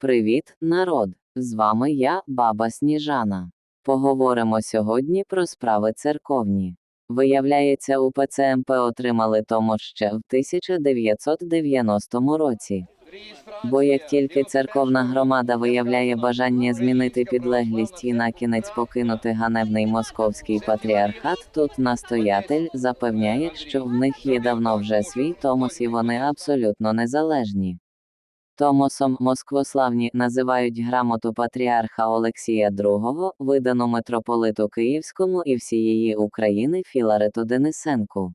Привіт, народ! З вами я, баба Сніжана. Поговоримо сьогодні про справи церковні. Виявляється, УПЦ МП отримали тому ще в 1990 році. Бо як тільки церковна громада виявляє бажання змінити підлеглість і на кінець покинути ганебний московський патріархат, тут настоятель запевняє, що в них є давно вже свій томос і вони абсолютно незалежні. Томосом Москвославні називають грамоту патріарха Олексія II, видану митрополиту Київському і всієї України Філарету Денисенку.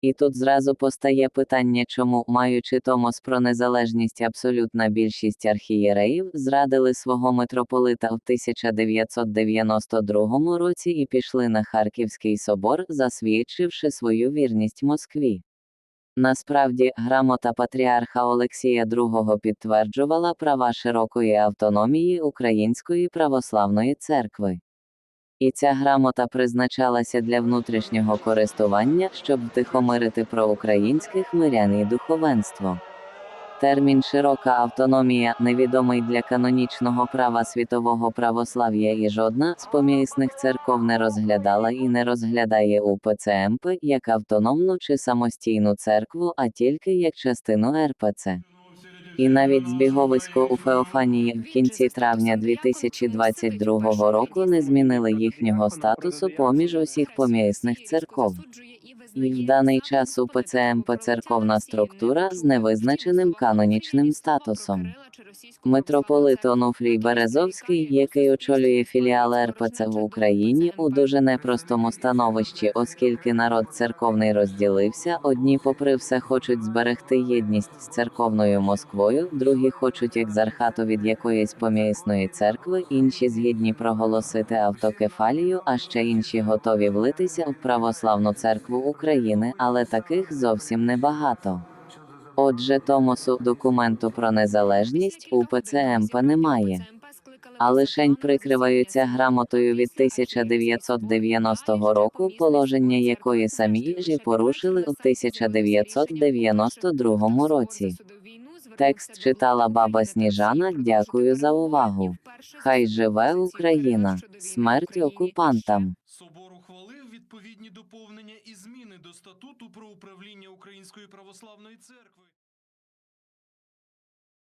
І тут зразу постає питання, чому, маючи томос про незалежність, абсолютна більшість архієреїв зрадили свого митрополита в 1992 році і пішли на Харківський собор, засвідчивши свою вірність Москві. Насправді, грамота патріарха Олексія II підтверджувала права широкої автономії Української православної церкви. І ця грамота призначалася для внутрішнього користування, щоб втихомирити проукраїнських мирян і духовенство. Термін широка автономія невідомий для канонічного права світового православ'я і жодна з помісних церков не розглядала і не розглядає УПЦ МП як автономну чи самостійну церкву, а тільки як частину РПЦ. І навіть збіговисько у Феофанії в кінці травня 2022 року не змінили їхнього статусу поміж усіх помісних церков. І в даний час УПЦ МП церковна структура з невизначеним канонічним статусом. Митрополит Онуфрій Березовський, який очолює філіал РПЦ в Україні, у дуже непростому становищі, оскільки народ церковний розділився, одні, попри все, хочуть зберегти єдність з церковною Москвою, другі хочуть екзархату від якоїсь помісної церкви, інші згідні проголосити автокефалію, а ще інші готові влитися в православну церкву України, але таких зовсім небагато. Отже, Томосу документу про незалежність УПЦ МП немає. А лишень прикриваються грамотою від 1990 року, положення якої самі ж порушили у 1992 році. Текст читала баба Сніжана. Дякую за увагу. Хай живе Україна! Смерть окупантам! Собор ухвалив відповідні доповнення зміни до статуту про управління Української православної церкви.